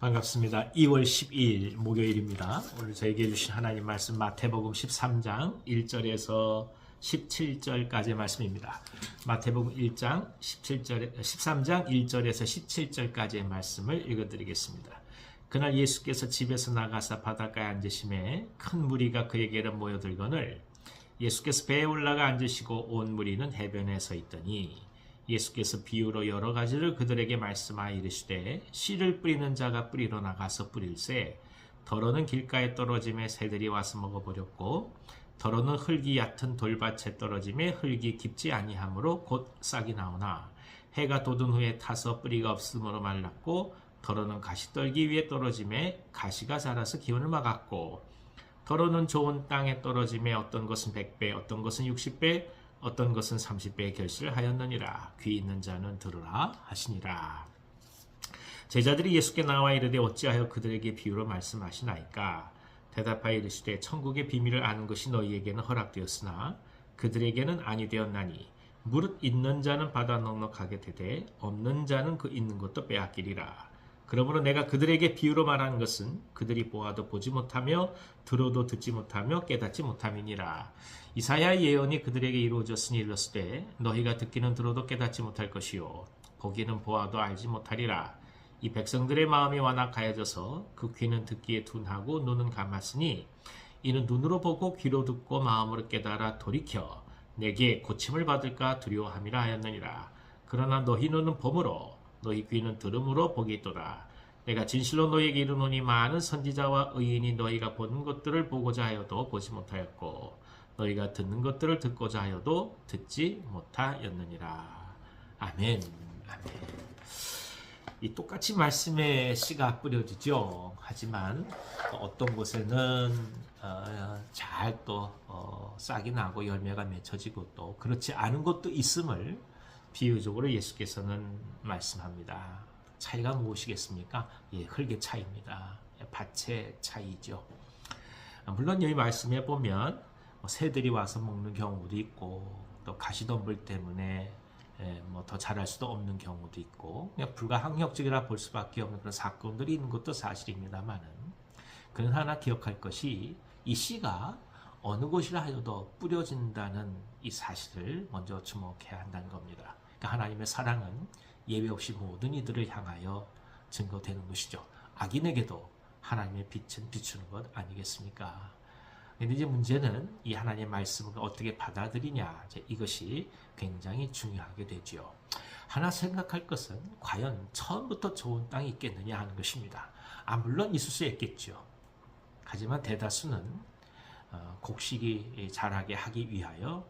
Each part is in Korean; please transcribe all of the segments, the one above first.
반갑습니다. 2월 12일 목요일입니다. 오늘 저에게 주신 하나님 말씀 마태복음 13장 1절에서 17절까지의 말씀입니다. 마태복음 1장 17절 13장 1절에서 17절까지의 말씀을 읽어 드리겠습니다. 그날 예수께서 집에서 나가사 바닷가에 앉으심에 큰 무리가 그에게로 모여들거늘 예수께서 배에 올라가 앉으시고 온 무리는 해변에 서 있더니 예수께서 비유로 여러 가지를 그들에게 말씀하여 이르시되 씨를 뿌리는 자가 뿌리러 나가서 뿌릴새 더러는 길가에 떨어짐에 새들이 와서 먹어버렸고 더러는 흙이 얕은 돌밭에 떨어짐에 흙이 깊지 아니하므로 곧 싹이 나오나. 해가 돋은 후에 타서 뿌리가 없으므로 말랐고 더러는 가시떨기 위에 떨어짐에 가시가 자라서 기운을 막았고 더러는 좋은 땅에 떨어짐에 어떤 것은 100배 어떤 것은 60배 어떤 것은 30배의 결실을 하였느니라. 귀 있는 자는 들으라 하시니라. 제자들이 예수께 나와 이르되 어찌하여 그들에게 비유로 말씀하시나이까? 대답하여 이르시되 천국의 비밀을 아는 것이 너희에게는 허락되었으나 그들에게는 아니 되었나니 무릇 있는 자는 받아 넉넉하게 되되 없는 자는 그 있는 것도 빼앗기리라 그러므로 내가 그들에게 비유로 말하는 것은 그들이 보아도 보지 못하며 들어도 듣지 못하며 깨닫지 못함이니라. 이사야의 예언이 그들에게 이루어졌으니 이르렀을 너희가 듣기는 들어도 깨닫지 못할 것이요 보기는 보아도 알지 못하리라. 이 백성들의 마음이 완악하여져서 그 귀는 듣기에 둔하고 눈은 감았으니 이는 눈으로 보고 귀로 듣고 마음으로 깨달아 돌이켜 내게 고침을 받을까 두려워함이라 하였느니라. 그러나 너희 눈은 범으로 너희 귀는 들음으로 보기 있도다. 내가 진실로 너희에게 이르노니 많은 선지자와 의인이 너희가 보는 것들을 보고자 하여도 보지 못하였고 너희가 듣는 것들을 듣고자 하여도 듣지 못하였느니라. 아멘. 아멘. 이 똑같이 말씀에 씨가 뿌려지죠. 하지만 어떤 곳에는 어, 잘또 어, 싹이 나고 열매가 맺혀지고 또 그렇지 않은 것도 있음을 비유적으로 예수께서는 말씀합니다. 차이가 무엇이겠습니까? 예, 흙의 차이입니다. 예, 밭의 차이죠. 물론 여기 말씀에 보면 뭐 새들이 와서 먹는 경우도 있고 또 가시덤불 때문에 예, 뭐더 자랄 수도 없는 경우도 있고 그냥 불가항력적이라 볼 수밖에 없는 그런 사건들이 있는 것도 사실입니다만은 그는 하나 기억할 것이 이 씨가 어느 곳이라 하여도 뿌려진다는 이 사실을 먼저 주목해야 한다는 겁니다. 그러니까 하나님의 사랑은 예외 없이 모든 이들을 향하여 증거되는 것이죠. 악인에게도 하나님의 빛은 비추는 것 아니겠습니까? 근데 이제 문제는 이 하나님의 말씀을 어떻게 받아들이냐 이것이 굉장히 중요하게 되지요. 하나 생각할 것은 과연 처음부터 좋은 땅이 있겠느냐 하는 것입니다. 아 물론 있을 수 있겠죠. 하지만 대다수는 어, 곡식이 자라게 하기 위하여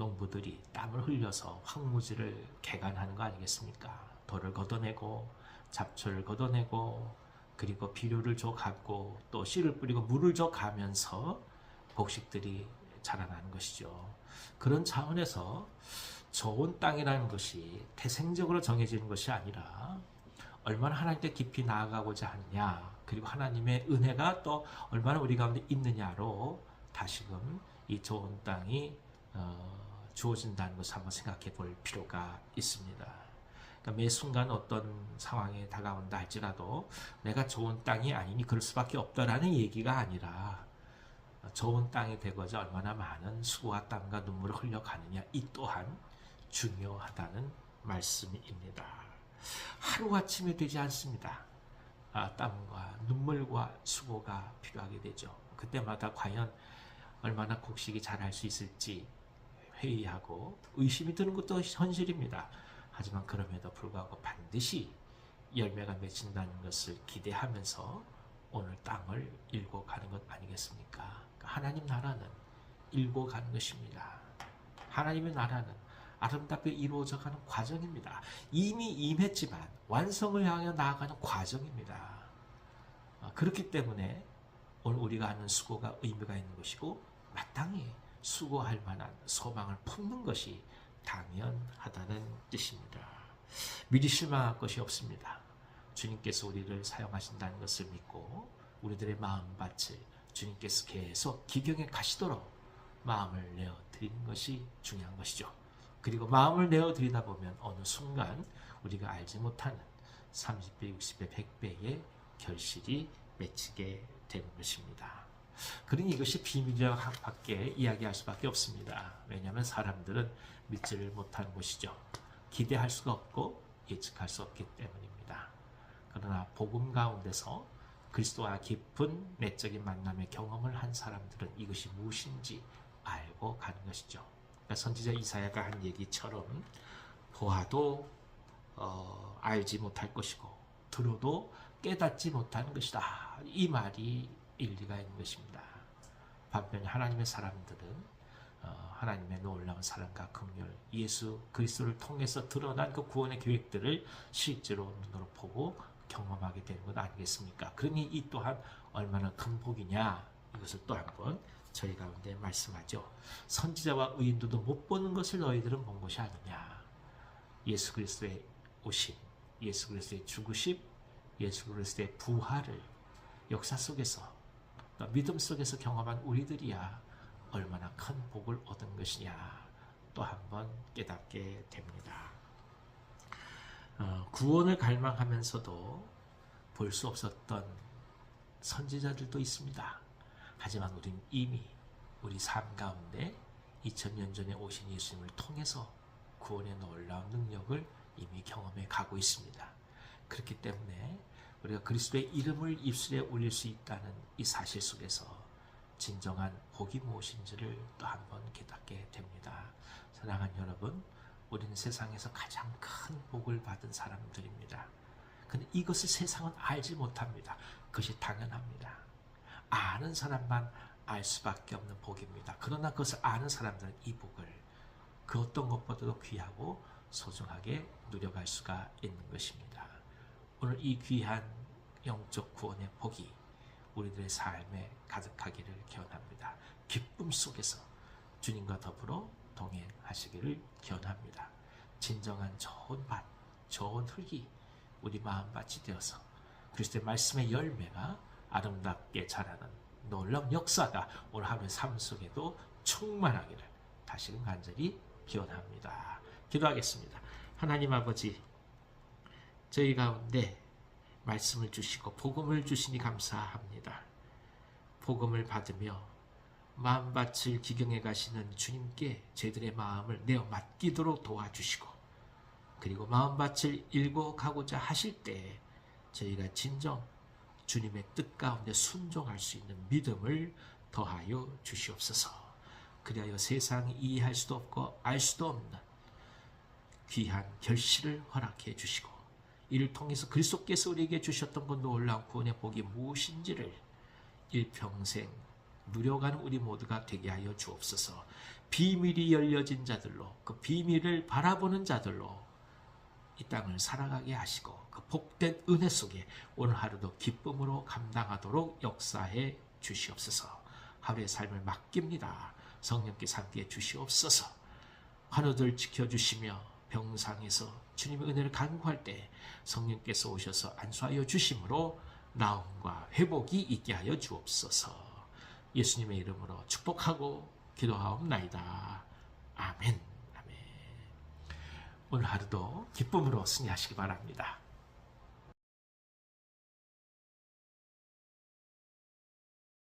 농부들이 땀을 흘려서 황무지를 개간하는 거 아니겠습니까? 돌을 걷어내고 잡초를 걷어내고 그리고 비료를 줘 갖고 또 씨를 뿌리고 물을 줘 가면서 곡식들이 자라나는 것이죠. 그런 차원에서 좋은 땅이라는 것이 태생적으로 정해지는 것이 아니라 얼마나 하나님께 깊이 나아가고자 하느냐 그리고 하나님의 은혜가 또 얼마나 우리 가운데 있느냐로 다시금 이 좋은 땅이 어, 주어진다는 것을 한번 생각해 볼 필요가 있습니다. 그러니까 매 순간 어떤 상황에 다가온다 할지라도 내가 좋은 땅이 아니니 그럴 수밖에 없다라는 얘기가 아니라 좋은 땅이 되고자 얼마나 많은 수고와 땀과 눈물을 흘려가느냐 이 또한 중요하다는 말씀입니다. 하루아침에 되지 않습니다. 아, 땀과 눈물과 수고가 필요하게 되죠. 그때마다 과연 얼마나 곡식이 자랄 수 있을지 회의하고 의심이 드는 것도 현실입니다. 하지만 그럼에도 불구하고 반드시 열매가 맺힌다는 것을 기대하면서 오늘 땅을 일고 가는 것 아니겠습니까? 그러니까 하나님 나라는 일고 가는 것입니다. 하나님의 나라는 아름답게 이루어져 가는 과정입니다. 이미 임했지만 완성을 향해 나아가는 과정입니다. 아, 그렇기 때문에 오늘 우리가 하는 수고가 의미가 있는 것이고 마땅히 수고할 만한 소망을 품는 것이 당연하다는 뜻입니다. 미리 실망할 것이 없습니다. 주님께서 우리를 사용하신다는 것을 믿고 우리들의 마음밭을 주님께서 계속 기경에 가시도록 마음을 내어 드리는 것이 중요한 것이죠. 그리고 마음을 내어 드리다 보면 어느 순간 우리가 알지 못하는 30배, 60배, 100배의 결실이 맺히게 되는 것입니다. 그러니 이것이 비밀이라고밖에 이야기할 수밖에 없습니다. 왜냐하면 사람들은 믿지를 못하는 것이죠. 기대할 수가 없고 예측할 수 없기 때문입니다. 그러나 복음 가운데서 그리스도와 깊은 내적인 만남의 경험을 한 사람들은 이것이 무엇인지 알고 가는 것이죠. 그러니까 선지자 이사야가 한 얘기처럼 보아도 어, 알지 못할 것이고 들어도 깨닫지 못하는 것이다. 이 말이 일리가 있는 것입니다. 반면에 하나님의 사람들은 어, 하나님의 놀라운 사랑과 긍휼, 예수 그리스도를 통해서 드러난 그 구원의 계획들을 실제로 눈으로 보고 경험하게 되는 것 아니겠습니까? 그러니 이 또한 얼마나 큰 복이냐 이것을 또 한 번 저희 가운데 말씀하죠. 선지자와 의인도도 못 보는 것을 너희들은 본 것이 아니냐. 예수 그리스도의 오심, 예수 그리스도의 죽으심, 예수 그리스도의 부활을 역사 속에서 또 믿음 속에서 경험한 우리들이야 얼마나 큰 복을 얻은 것이냐 또 한 번 깨닫게 됩니다. 어, 구원을 갈망하면서도 볼 수 없었던 선지자들도 있습니다. 하지만 우리는 이미 우리 삶 가운데 2000년 전에 오신 예수님을 통해서 구원의 놀라운 능력을 이미 경험해 가고 있습니다. 그렇기 때문에 우리가 그리스도의 이름을 입술에 올릴 수 있다는 이 사실 속에서 진정한 복이 무엇인지를 또 한 번 깨닫게 됩니다. 사랑하는 여러분, 우리는 세상에서 가장 큰 복을 받은 사람들입니다. 근데 이것을 세상은 알지 못합니다. 그것이 당연합니다. 아는 사람만 알 수밖에 없는 복입니다. 그러나 그것을 아는 사람들은 이 복을 그 어떤 것보다도 귀하고 소중하게 누려갈 수가 있는 것입니다. 오늘 이 귀한 영적 구원의 복이 우리들의 삶에 가득하기를 기원합니다. 기쁨 속에서 주님과 더불어 동행하시기를 기원합니다. 진정한 좋은 밭, 좋은 흙이 우리 마음밭이 되어서 그리스도의 말씀의 열매가 아름답게 자라는 놀라운 역사가 오늘 하루의 삶 속에도 충만하기를 다시금 간절히 기원합니다. 기도하겠습니다. 하나님 아버지, 저희 가운데 말씀을 주시고 복음을 주시니 감사합니다. 복음을 받으며 마음밭을 기경해 가시는 주님께 저희들의 마음을 내어 맡기도록 도와주시고 그리고 마음밭을 일고 가고자 하실 때 저희가 진정 주님의 뜻 가운데 순종할 수 있는 믿음을 더하여 주시옵소서. 그리하여 세상이 이해할 수도 없고 알 수도 없는 귀한 결실을 허락해 주시고 이를 통해서 그리스도께서 우리에게 주셨던 그 놀라운 구원의 복이 무엇인지를 일평생 누려가는 우리 모두가 되게 하여 주옵소서. 비밀이 열려진 자들로 그 비밀을 바라보는 자들로 이 땅을 살아가게 하시고 그 복된 은혜 속에 오늘 하루도 기쁨으로 감당하도록 역사해 주시옵소서. 하루의 삶을 맡깁니다. 성령께서 함께 주시옵소서. 환우들 지켜주시며 병상에서 주님의 은혜를 간구할 때 성령께서 오셔서 안수하여 주심으로 나음과 회복이 있게 하여 주옵소서. 예수님의 이름으로 축복하고 기도하옵나이다. 아멘. 아멘. 오늘 하루도 기쁨으로 승리하시기 바랍니다.